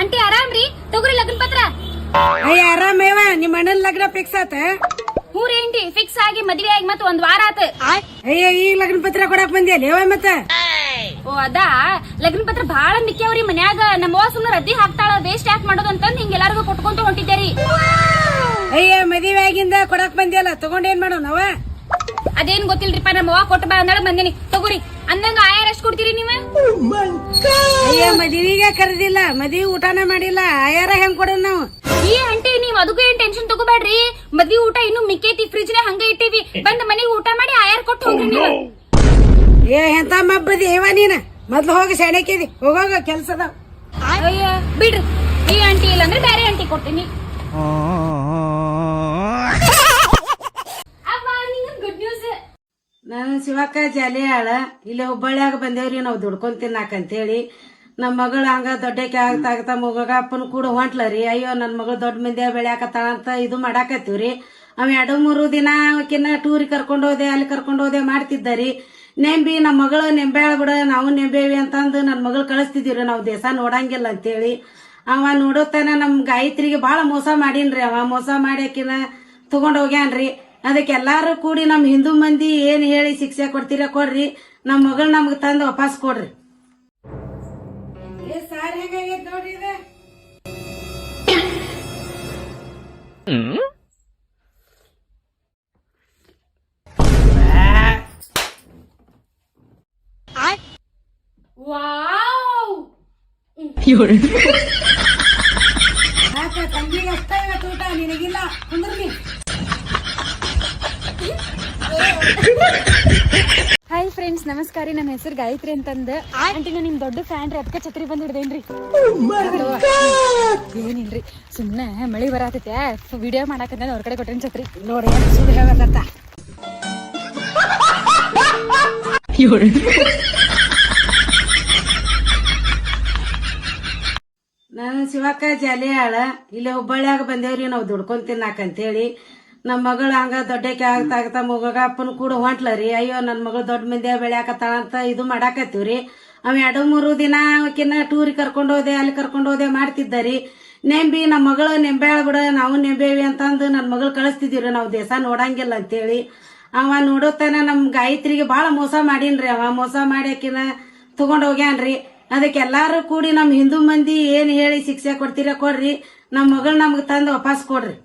ಅಂಟಿ ಆರಾಮ್ರಿ ತಗೋರಿ ಲಗ್ನ ಪತ್ರ. ಅಯ್ಯ ಆರಾಮೇವ ನಿಮ್ಮ ಅಣ್ಣನ ಲಗ್ನ ಫಿಕ್ಸ್ ಆತ. ಹ್ಞೂ ರೀ ಅಂಟಿ ಫಿಕ್ಸ್ ಆಗಿ ಮದ್ವೆ ಆಗಿ ಮತ್ತೆ ಒಂದ್ ವಾರ ಆತ. ಅಯ್ಯ ಈ ಲಗ್ನ ಪತ್ರ ಕೊಡಕ್ ಬಂದಿ ಲೇವ ಮತ್ತ? ಓ ಅದಾ? ಲಗ್ನ ಪತ್ರ ಬಹಳ ಮಿಕ್ಕ್ಯಾವ್ರಿ ಮನ್ಯಾಗ. ನಮ್ಮ ಸುಮ್ನ ರದ್ದಿ ಹಾಕ್ತಾಳ ವೇಸ್ಟ್ ಯಾಕೆ ಮಾಡೋದು ಅಂತಂದ್ ಹಿಂಗ ಎಲ್ಲಾರ್ಗು ಕೊಟ್ಕೊಂತ ಹೊಂಟಿದ್ದೇರಿ ಅಯ್ಯ ಮದುವೆ ಆಗಿಂದ ಕೊಡಕ್ ಬಂದಿಯಲ್ಲ ತಗೊಂಡೇನ್ ನಾವ ಅದೇನ್ ಗೊತ್ತಿಲ್ರಿಪ್ಪ ನಮ್ಮ ಅವ್ವ ಕೊಟ್ಟ ಬಾ ಅಂದಾಳ ಬಂದೇನಿ. ತಗೋರಿ ಅಂದಂಗ ಆಯಾರ ಎಷ್ಟ್ ಕೊಡ್ತೀರಿ ನೀವು? ಅಯ್ಯ ಮದುವೆಗೆ ಕರೆದಿಲ್ಲ ಮದುವೆ ಊಟನೇ ಮಾಡಿಲ್ಲ ಆಯಾರ ಹೆಂಗ್ ಕೊಡೋಣ ನಾವು? ಈ ಅಂಟಿ ನೀವ್ ಅದಕ್ಕೂ ಏನ್ ಟೆನ್ಷನ್ ತಗೋಬೇಡ್ರಿ? ಮದ್ವಿ ಊಟ ಇನ್ನು ಮಿಕ್ಕೈತಿ ಫ್ರಿಜ್ನ ಹಂಗ ಇಟ್ಟಿವಿ. ಬಂದ್ ಮನೆಗೆ ಊಟ ಮಾಡಿ ಆಯಾರ ಕೊಟ್ಟು ಹೋಗ್ರಿ ನೀವು. ಏ ಎಂತ ಮಬ್ಬದಿ ಏವ ನೀನ? ಮೊದ್ಲು ಹೋಗಿ ಸೆಣಕಿದಿ. ಹೋಗೋಗ ಕೆಲ್ಸದ ಅಯ್ಯ ಬಿಡ್ರಿ. ಈ ಆಂಟಿ ಇಲ್ಲ ಅಂದ್ರೆ ಬೇರೆ ಆಂಟಿ ಕೊಡ್ತೀನಿ. ಗುಡ್ ನ್ಯೂಸ್ ನಾನು ಶಿವಕ್ಕ ಜಾಲಿಯಾಳ. ಇಲ್ಲಿ ಹುಬ್ಬಳ್ಳಿಯಾಗ ಬಂದೇವ್ರಿ ನಾವು ದುಡ್ಕೊಂಡ್ ತಿನ್ನಾಕ ಅಂತೇಳಿ ನಮ್ಮ ಮಗಳು ಹಂಗ ದೊಡ್ಡಕ್ಕೆ ಆಗ್ತಾ ಆಗ್ತಾ ಮಗ ಅಪ್ಪನ ಕೂಡ ಹೊಂಟ್ಲ ರೀ ಅಯ್ಯೋ ನನ್ನ ಮಗಳು ದೊಡ್ಡ ಮಂದಿ ಬೆಳ್ಯಾಕತ್ತಾಳ ಅಂತ ಇದು ಮಾಡಾಕತ್ತೀವ್ರಿ. ಅವ್ ಎರಡು ಮೂರು ದಿನ ಅವಕಿನ್ನ ಟೂರಿಗೆ ಕರ್ಕೊಂಡು ಹೋದೆ, ಅಲ್ಲಿ ಕರ್ಕೊಂಡು ಹೋದೆ ಮಾಡ್ತಿದ್ದ ರೀ ನೆಂಬಿ ನಮ್ಮ ಮಗಳು ನೆಂಬ್ಯಾಳ್ ಬಿಡ, ನಾವು ನೆಂಬೇವಿ ಅಂತಂದು ನನ್ನ ಮಗಳು ಕಳಿಸ್ತಿದ್ದೀವ್ರಿ. ನಾವು ದೇಶ ನೋಡಂಗಿಲ್ಲ ಅಂತೇಳಿ. ಅವ ನೋಡೋತನ ನಮ್ ಗಾಯತ್ರಿಗೆ ಭಾಳ ಮೋಸ ಮಾಡೀನ್ರಿ. ಅವ ಮೋಸ ಮಾಡಿ ಆಕಿನ ತಗೊಂಡ್ ಹೋಗ್ಯಾನ್ರಿ. ಅದಕ್ಕೆ ಎಲ್ಲಾರು ಕೂಡಿ ನಮ್ಮ ಹಿಂದೂ ಮಂದಿ ಏನ್ ಹೇಳಿ ಶಿಕ್ಷೆ ಕೊಡ್ತೀರ ಕೊಡ್ರಿ. ನಮ್ಮ ಮಗಳು ನಮ್ಗೆ ತಂದು ವಾಪಸ್ ಕೊಡ್ರಿ. ವಾವ್ ಯಾಕ ತಂಗಿಗೆ ಅಷ್ಟ ಇವತ್ತು ಊಟ ನಿನಗಿಲ್ಲ ಕುಂದ್ರಿ ಹಾಯ್ ಫ್ರೆಂಡ್ಸ್ ನಮಸ್ಕಾರ ನನ್ನ ಹೆಸರು ಗಾಯತ್ರಿ ಅಂತಂದು. ಆಂಟಿ ನಾನು ನಿಮ್ ದೊಡ್ಡ ಫ್ಯಾನ್ ರೀ ಅದಕ್ಕೆ ಛತ್ರಿ ಬಂದ್ ಹಿಡ್ದೇನ್ರಿ ಏನಿಲ್ರಿ, ಸುಮ್ನೆ ಮಳಿ ಬರತೈತೆ. ವಿಡಿಯೋ ಮಾಡಾಕಂತ ಅವ್ರ ಕಡೆ ಕೊಟ್ಟೇನ್ ಛತ್ರಿ? ನೋಡಿ ಏನ್ ಸುಳ್ಳು ನಾನು ಶಿವಕ್ಕ ಜಾಲಿಯಾಳ. ಇಲ್ಲಿ ಹುಬ್ಬಳ್ಳಿಯಾಗ ಬಂದೇವ್ರಿ, ನಾವು ದುಡ್ಕೊಂಡ್ ತಿನ್ನಾಕ ಅಂತೇಳಿ ನಮ್ಮ ಮಗಳು ಹಂಗ ದೊಡ್ಡಕ್ಕೆ ಆಗ್ತಾ ಆಗ್ತಾ ಮಗ ಅಪ್ಪನ ಕೂಡ ಹೊಂಟ್ಲರಿ. ಅಯ್ಯೋ ನನ್ನ ಮಗಳು ದೊಡ್ಡ ಮಂದಿಯ ಬೆಳ್ಯಾಕತ್ತಾಳ ಅಂತ ಇದು ಮಾಡಾಕತ್ತೀವ್ರಿ. ಅವ್ ಎರಡು ಮೂರು ದಿನ ಅವಕಿನ್ನ ಟೂರಿಗೆ ಕರ್ಕೊಂಡು ಹೋದೆ, ಅಲ್ಲಿ ಕರ್ಕೊಂಡು ಹೋದೆ ಮಾಡ್ತಿದ್ದ ರೀ ನೆಂಬಿ ನಮ್ಮ ಮಗಳು ನೆಂಬ್ಯಾಳ್ ಬಿಡ, ನಾವು ನೆಂಬೇವಿ ಅಂತಂದು ನನ್ನ ಮಗಳು ಕಳಿಸ್ತಿದ್ದೀವ್ರಿ. ನಾವು ದೇಶ ನೋಡಂಗಿಲ್ಲ ಅಂತೇಳಿ. ಅವ ನೋಡೋತನ ನಮ್ ಗಾಯತ್ರಿಗೆ ಭಾಳ ಮೋಸ ಮಾಡೀನ್ರಿ. ಅವ ಮೋಸ ಮಾಡ್ಯಾಕಿನ ತಗೊಂಡ್ ಹೋಗ್ಯಾನ್ರಿ. ಅದಕ್ಕೆ ಕೂಡಿ ನಮ್ ಹಿಂದೂ ಮಂದಿ ಏನ್ ಹೇಳಿ ಶಿಕ್ಷೆ ಕೊಡ್ತೀರ ಕೊಡ್ರಿ. ನಮ್ ಮಗಳು ನಮ್ಗೆ ತಂದು ವಾಪಸ್ ಕೊಡ್ರಿ.